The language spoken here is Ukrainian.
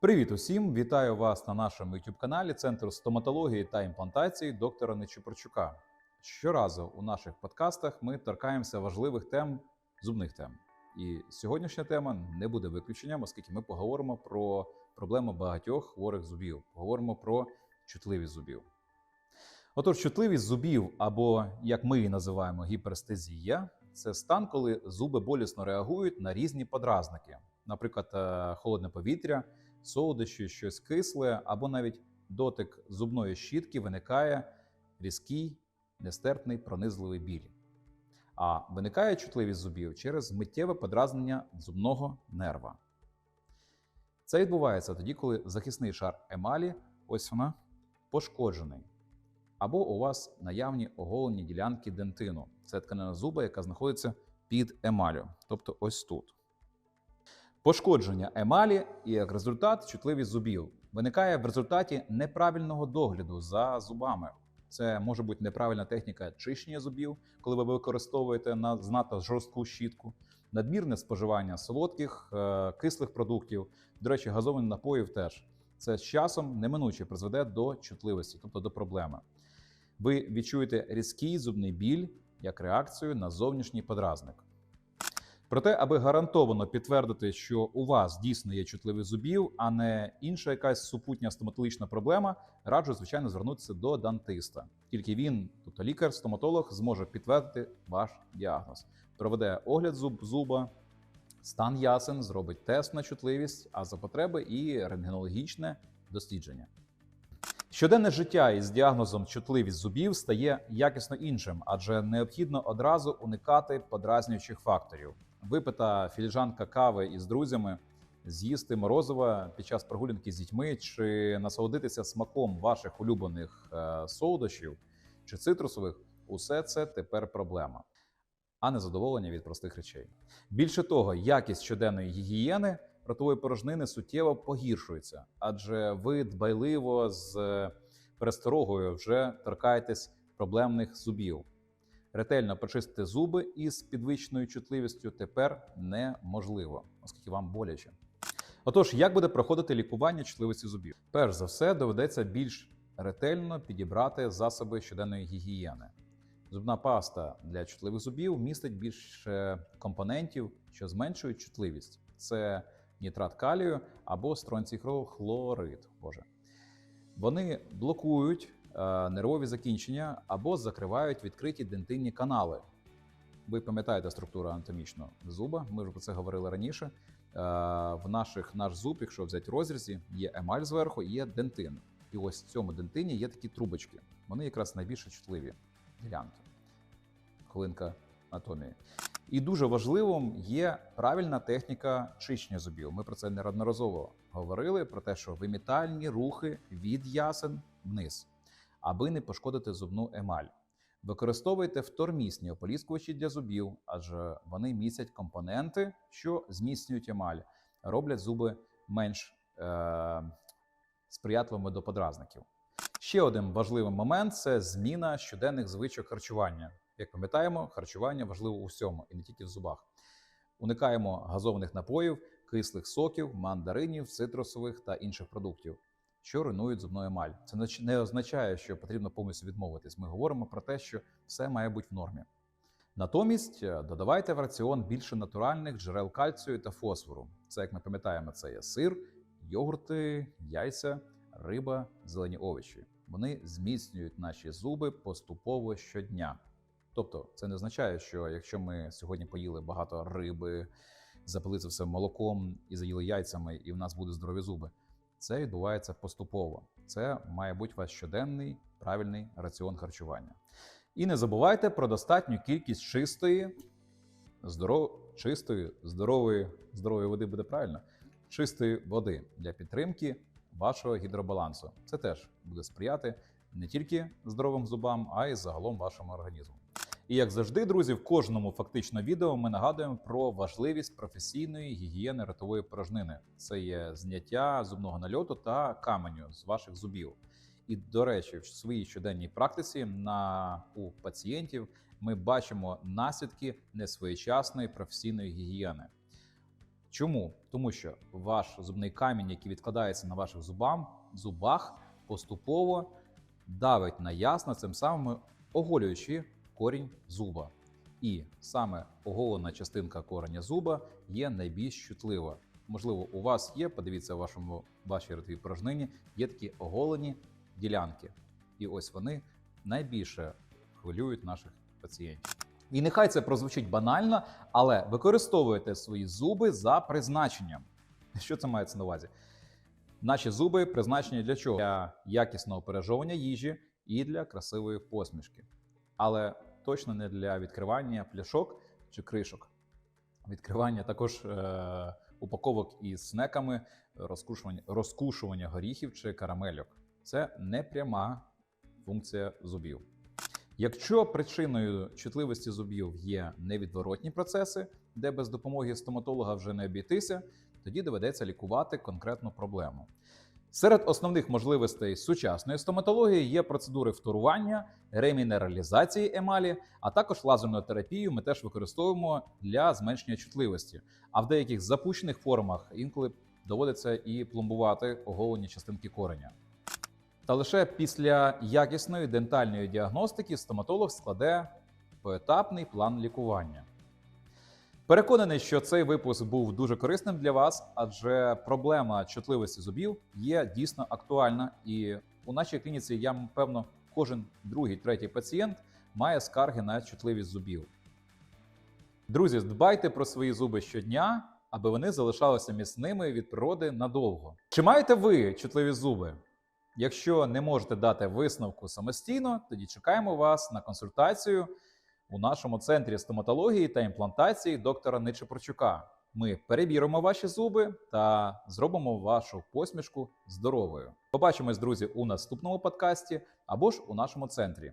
Привіт усім! Вітаю вас на нашому youtube каналі Центру стоматології та імплантації доктора Нечупорчука. Щоразу у наших подкастах ми торкаємося важливих тем зубних тем. І сьогоднішня тема не буде виключенням, оскільки ми поговоримо про проблему багатьох хворих зубів, поговоримо про чутливість зубів. Отож, чутливість зубів, або як ми її називаємо гіперстезія, це стан, коли зуби болісно реагують на різні подразники, наприклад, е, холодне повітря, солодощі, щось кисле, або навіть дотик зубної щітки виникає різкий, нестерпний, пронизливий біль. А виникає чутливість зубів через миттєве подразнення зубного нерва. Це відбувається тоді, коли захисний шар емалі, ось вона, пошкоджений. Або у вас наявні оголені ділянки дентину. Це тканина зуба, яка знаходиться під емалю, тобто ось тут. Пошкодження емалі і як результат чутливість зубів виникає в результаті неправильного догляду за зубами. Це може бути неправильна техніка чищення зубів, коли ви використовуєте на знато жорстку щітку, надмірне споживання солодких, е, кислих продуктів, до речі, газованих напоїв теж. Це з часом неминуче призведе до чутливості, тобто до проблеми. Ви відчуєте різкий зубний біль як реакцію на зовнішній подразник. Проте, аби гарантовано підтвердити, що у вас дійсно є чутливість зубів, а не інша якась супутня стоматологічна проблема, раджу, звичайно, звернутися до дантиста. Тільки він, тобто лікар-стоматолог, зможе підтвердити ваш діагноз, проведе огляд зуб зуба, стан ясен, зробить тест на чутливість, а за потреби і рентгенологічне дослідження. Щоденне життя із діагнозом чутливість зубів стає якісно іншим, адже необхідно одразу уникати подразнюючих факторів. Випита філіжанка кави із друзями, з'їсти морозива під час прогулянки з дітьми чи насолодитися смаком ваших улюблених е, солодощів чи цитрусових усе це тепер проблема, а не задоволення від простих речей. Більше того, якість щоденної гігієни ротової порожнини суттєво погіршується, адже ви дбайливо з пересторогою вже торкаєтесь проблемних зубів. Ретельно почистити зуби із підвищеною чутливістю тепер неможливо, оскільки вам боляче. Отож, як буде проходити лікування чутливості зубів? Перш за все, доведеться більш ретельно підібрати засоби щоденної гігієни. Зубна паста для чутливих зубів містить більше компонентів, що зменшують чутливість. Це нітрат калію або стронцій хлорид. Боже. Вони блокують нервові закінчення або закривають відкриті дентинні канали. Ви пам'ятаєте структуру анатомічного зуба, ми вже про це говорили раніше. Е, в наших наш зуб, якщо взяти розрізі, є емаль зверху і є дентин. І ось в цьому дентині є такі трубочки. Вони якраз найбільш чутливі ділянки. Хвилинка анатомії. І дуже важливим є правильна техніка чищення зубів. Ми про це неодноразово говорили: про те, що вимітальні рухи від ясен вниз, аби не пошкодити зубну емаль. Використовуйте втормісні ополіскувачі для зубів, адже вони містять компоненти, що зміцнюють емаль, роблять зуби менш е- сприятливими до подразників. Ще один важливий момент це зміна щоденних звичок харчування. Як пам'ятаємо, харчування важливо у всьому і не тільки в зубах. Уникаємо газованих напоїв, кислих соків, мандаринів, цитрусових та інших продуктів, що руйнують зубну емаль. Це не означає, що потрібно повністю відмовитись. Ми говоримо про те, що все має бути в нормі. Натомість е, додавайте в раціон більше натуральних джерел кальцію та фосфору. Це, як ми пам'ятаємо, це є сир, йогурти, яйця, риба, зелені овочі. Вони зміцнюють наші зуби поступово щодня. Тобто, це не означає, що якщо ми сьогодні поїли багато риби, запили це все молоком і заїли яйцями, і в нас будуть здорові зуби. Це відбувається поступово. Це має бути ваш щоденний правильний раціон харчування. І не забувайте про достатню кількість чистої, здоров... чистої, здорової, здорової води буде правильно, чистої води для підтримки вашого гідробалансу. Це теж буде сприяти не тільки здоровим зубам, а й загалом вашому організму. І як завжди, друзі, в кожному фактично відео ми нагадуємо про важливість професійної гігієни ротової порожнини. Це є зняття зубного нальоту та каменю з ваших зубів. І, до речі, в своїй щоденній практиці на у пацієнтів ми бачимо наслідки несвоєчасної професійної гігієни. Чому? Тому що ваш зубний камінь, який відкладається на ваших зубам, зубах, поступово давить на ясно, цим самим оголюючи корінь зуба. І саме оголена частинка кореня зуба є найбільш чутлива. Можливо, у вас є, подивіться в вашому вашій ротовій порожнині, є такі оголені ділянки. І ось вони найбільше хвилюють наших пацієнтів. І нехай це прозвучить банально, але використовуйте свої зуби за призначенням. Що це мається на увазі? Наші зуби призначені для чого? Для якісного пережовування їжі і для красивої посмішки. Але точно не для відкривання пляшок чи кришок. Відкривання також е- упаковок із снеками, розкушування, розкушування горіхів чи карамельок. Це не пряма функція зубів. Якщо причиною чутливості зубів є невідворотні процеси, де без допомоги стоматолога вже не обійтися, тоді доведеться лікувати конкретну проблему. Серед основних можливостей сучасної стоматології є процедури вторування, ремінералізації емалі, а також лазерну терапію ми теж використовуємо для зменшення чутливості. А в деяких запущених формах інколи доводиться і пломбувати оголені частинки кореня. Та лише після якісної дентальної діагностики стоматолог складе поетапний план лікування. Переконаний, що цей випуск був дуже корисним для вас, адже проблема чутливості зубів є дійсно актуальна, і у нашій клініці я певно кожен другий, третій пацієнт має скарги на чутливість зубів. Друзі, дбайте про свої зуби щодня, аби вони залишалися міцними від природи надовго. Чи маєте ви чутливі зуби? Якщо не можете дати висновку самостійно, тоді чекаємо вас на консультацію у нашому центрі стоматології та імплантації доктора Нечепорчука. Ми перевіримо ваші зуби та зробимо вашу посмішку здоровою. Побачимось, друзі, у наступному подкасті або ж у нашому центрі.